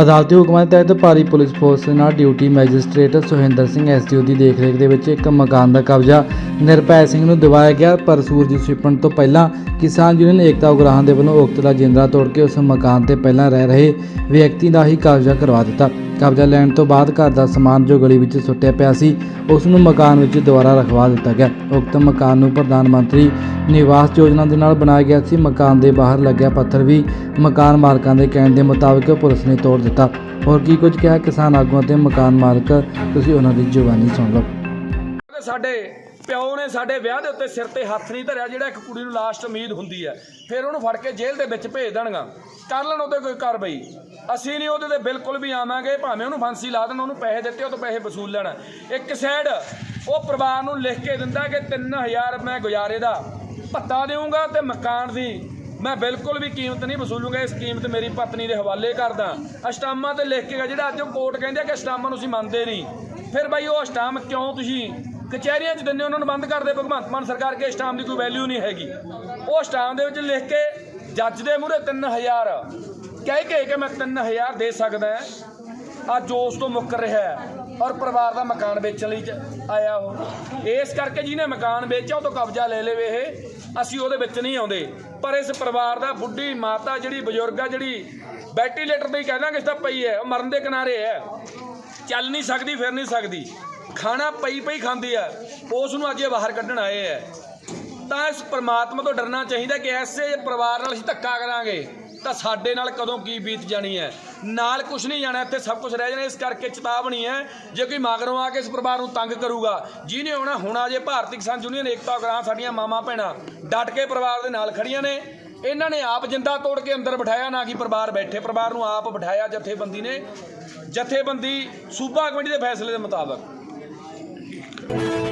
ਅਦਾਲਤੀ ਹੁਕਮਾਂ ਦੇ ਤਹਿਤ ਭਾਰੀ ਪੁਲਿਸ ਫੋਰਸ ਦੇ ਨਾਲ duty magistrate Suhinder Singh STO ਦੀ ਦੇਖਰੇਖ ਦੇ ਵਿੱਚ ਇੱਕ ਮਕਾਨ ਦਾ ਕਬਜ਼ਾ ਨਿਰਭੈ ਸਿੰਘ ਨੂੰ ਦਿਵਾਇਆ ਗਿਆ, ਪਰ ਸੂਰਜ ਛਿਪਣ ਤੋਂ ਪਹਿਲਾਂ ਕਿਸਾਨ ਯੂਨੀਅਨ ਏਕਤਾ ਉਗਰਾਹਾਂ ਦੇ ਵੱਲੋਂ ਉਕਤ ਦਾ ਜਿੰਦਰਾ ਤੋੜ ਕੇ ਉਸ ਮਕਾਨ ਤੇ ਪਹਿਲਾਂ ਰਹਿ ਰਹੇ ਵਿਅਕਤੀ ਦਾ ਹੀ ਕਬਜ਼ਾ ਕਰਵਾ ਦਿੱਤਾ। ਕਬਜ਼ਾ ਲੈਣ ਤੋਂ ਬਾਅਦ ਘਰ ਦਾ ਸਮਾਨ ਜੋ ਗਲੀ ਵਿੱਚ ਸੁੱਟਿਆ ਪਿਆ ਸੀ, ਉਸ ਨੂੰ ਮਕਾਨ ਵਿੱਚ ਦੁਬਾਰਾ ਰਖਵਾ ਦਿੱਤਾ ਗਿਆ। ਉਕਤ ਮਕਾਨ ਨੂੰ ਪ੍ਰਧਾਨ ਮੰਤਰੀ ਨਿਵਾਸ ਯੋਜਨਾ ਦੇ ਨਾਲ ਬਣਾਇਆ ਗਿਆ ਸੀ। ਮਕਾਨ ਦੇ ਬਾਹਰ ਲੱਗਿਆ ਪੱਥਰ ਵੀ ਮਕਾਨ ਮਾਲਕਾਂ ਦੇ ਕਹਿਣ ਦੇ ਮੁਤਾਬਕ ਪੁਲਿਸ ਨੇ ਤੋੜ ਦਿੱਤਾ। ਹੋਰ ਕੀ ਕੁਝ ਕਿਹਾ ਕਿਸਾਨ ਆਗੂਆਂ ਤੇ ਮਕਾਨ ਮਾਲਕ, ਤੁਸੀਂ ਉਹਨਾਂ ਦੀ ਜ਼ੁਬਾਨੀ ਸੁਣ ਲਓ। ਸਾਡੇ ਪਿਓ ਨੇ ਸਾਡੇ ਵਿਆਹ ਦੇ ਉੱਤੇ ਸਿਰ ਤੇ ਹੱਥ ਨਹੀਂ ਧਰਿਆ ਜਿਹੜਾ ਇੱਕ ਕੁੜੀ ਨੂੰ ਲਾਸਟ ਉਮੀਦ ਹੁੰਦੀ ਹੈ। ਫਿਰ ਉਹਨੂੰ ਫੜ ਕੇ ਜੇਲ੍ਹ ਦੇ ਵਿੱਚ ਭੇਜ ਦੇਣਗਾ। ਕਰ ਲੈਣ ਉਹਦੇ ਕੋਈ ਕਾਰਵਾਈ। ਅਸੀਂ ਨਹੀਂ ਉਹਦੇ ਤੇ ਬਿਲਕੁਲ ਵੀ ਆਵਾਂਗੇ ਭਾਵੇਂ ਉਹਨੂੰ ਫਾਂਸੀ ਲਾ ਦੇਣ ਉਹਨੂੰ ਪੈਸੇ ਦਿੱਤੇ ਉਹ ਤੋਂ ਪੈਸੇ ਵਸੂਲ ਲੈਣ। ਇੱਕ ਸਾਈਡ ਉਹ ਪਰਿਵਾਰ ਨੂੰ ਲਿਖ ਕੇ ਦਿੰਦਾ ਕਿ 3000 ਮੈਂ ਗੁਜ਼ਾਰੇ ਦਾ ਭੱਤਾ ਦੇਵਾਂਗਾ ਤੇ ਮਕਾਨ ਦੀ। ਮੈਂ ਬਿਲਕੁਲ ਵੀ ਕੀਮਤ ਨਹੀਂ ਵਸੂਲੂੰਗਾ ਇਸ ਕੀਮਤ ਮੇਰੀ ਪਤਨੀ ਦੇ ਹਵਾਲੇ ਕਰਦਾ। ਅਸ਼ਟਾਮਾ ਤੇ ਲਿਖ ਕੇ ਗਾ, ਜਿਹੜਾ ਅੱਜ ਉਹ ਕੋਰਟ ਕਹਿੰਦੇ ਆ ਕਿ ਅਸ਼ਟਾਮਾ ਨੂੰ ਅਸੀਂ ਮੰਨਦੇ ਨਹੀਂ। ਫਿਰ ਬਾਈ ਉਹ ਅਸ਼ਟਾਮ ਕਿਉਂ ਤੁਸੀਂ ਕਚਹਿਰੀਆਂ 'ਚ ਦਿੰਦੇ ਉਹਨਾਂ ਨੂੰ ਬੰਦ ਕਰ ਦੇ ਭਗਵੰਤ ਮਾਨ ਸਰਕਾਰ ਕੇ ਅਸ਼ਟਾਮ ਦੀ ਕੋਈ ਵੈਲਿਊ ਨਹੀਂ ਹੈਗੀ। ਉਹ ਸਟਾਮ ਦੇ ਵਿੱਚ ਲਿਖ ਕੇ ਜੱਜ ਦੇ ਮੂਹਰੇ 3000 ਕਹਿ ਕੇ ਕਿ ਮੈਂ 3000 ਦੇ ਸਕਦਾ ਅੱਜ ਉਸ ਤੋਂ ਮੁੱਕਰ ਰਿਹਾ ਹੈ। ਔਰ ਪਰਿਵਾਰ ਦਾ ਮਕਾਨ ਵੇਚਣ ਲਈ ਚ- ਆਇਆ ਉਹ। ਇਸ ਕਰਕੇ ਜਿਹਨੇ ਮਕਾਨ ਵੇਚਿਆ, ਉਹ ਤੋਂ ਕਬਜ਼ਾ ਲੈ ਲਵੇ ਇਹ। ਅਸੀਂ ਉਹਦੇ ਵਿੱਚ ਨਹੀਂ ਆਉਂਦੇ। ਪਰ ਇਸ ਪਰਿਵਾਰ ਦਾ ਬੁੱਢੀ ਮਾਤਾ ਜਿਹੜੀ, ਬਜ਼ੁਰਗ ਆ ਜਿਹੜੀ ਵੈਂਟੀਲੇਟਰ ਤੇ ਹੀ ਕਹਿ ਦਾਂਗੇ, ਇਸ ਤਾਂ ਪਈ ਹੈ। ਉਹ ਮਰਨ ਦੇ ਕਿਨਾਰੇ ਹੈ। ਚੱਲ ਨਹੀਂ ਸਕਦੀ, ਫਿਰ ਨਹੀਂ ਸਕਦੀ। ਖਾਣਾ ਪਈ ਪਈ ਖਾਂਦੀ ਹੈ ਉਸ ਨੂੰ ਅੱਜ ਇਹ ਬਾਹਰ ਕੱਢਣ ਆਏ ਹੈ ਤਾਂ ਇਸ ਪਰਮਾਤਮਾ ਤੋਂ ਡਰਨਾ ਚਾਹੀਦਾ ਕਿ ਐਸੇ ਪਰਿਵਾਰ ਨਾਲ ਅਸੀਂ ਧੱਕਾ ਕਰਾਂਗੇ, ਤਾਂ ਸਾਡੇ ਨਾਲ ਕਦੋਂ ਕੀ ਬੀਤ ਜਾਣੀ ਹੈ। ਨਾਲ ਕੁਝ ਨਹੀਂ ਜਾਣਾ, ਇੱਥੇ ਸਭ ਕੁਝ ਰਹਿ ਜਾਣਾ, ਇਸ ਕਰਕੇ ਚੇਤਾਵਨੀ ਹੈ, ਜੇ ਕੋਈ ਮਗਰੋਂ ਆ ਕੇ ਇਸ ਪਰਿਵਾਰ ਨੂੰ ਤੰਗ ਕਰੂਗਾ, ਜਿਹਨੇ ਆਉਣਾ, ਹੋਣਾ ਜੇ ਭਾਰਤੀ ਕਿਸਾਨ ਯੂਨੀਅਨ, ਏਕਤਾ ਗ੍ਰਾਂ ਸਾਡੀਆਂ ਮਾਮਾ ਭੈਣਾਂ, ਡਟ ਕੇ ਪਰਿਵਾਰ ਦੇ ਨਾਲ ਖੜੀਆਂ ਨੇ, ਇਹਨਾਂ ਨੇ ਆਪ ਜਿੰਦਾ ਤੋੜ ਕੇ ਅੰਦਰ ਬਿਠਾਇਆ, ਨਾ ਕਿ ਪਰਿਵਾਰ ਬੈਠੇ, ਪਰਿਵਾਰ ਨੂੰ ਆਪ ਬਿਠਾਇਆ ਜਥੇਬੰਦੀ ਨੇ। ਜਥੇਬੰਦੀ ਸੂਬਾ ਕਮੇਟੀ ਦੇ ਫੈਸਲੇ ਦੇ ਮੁਤਾਬਕ। Thank you.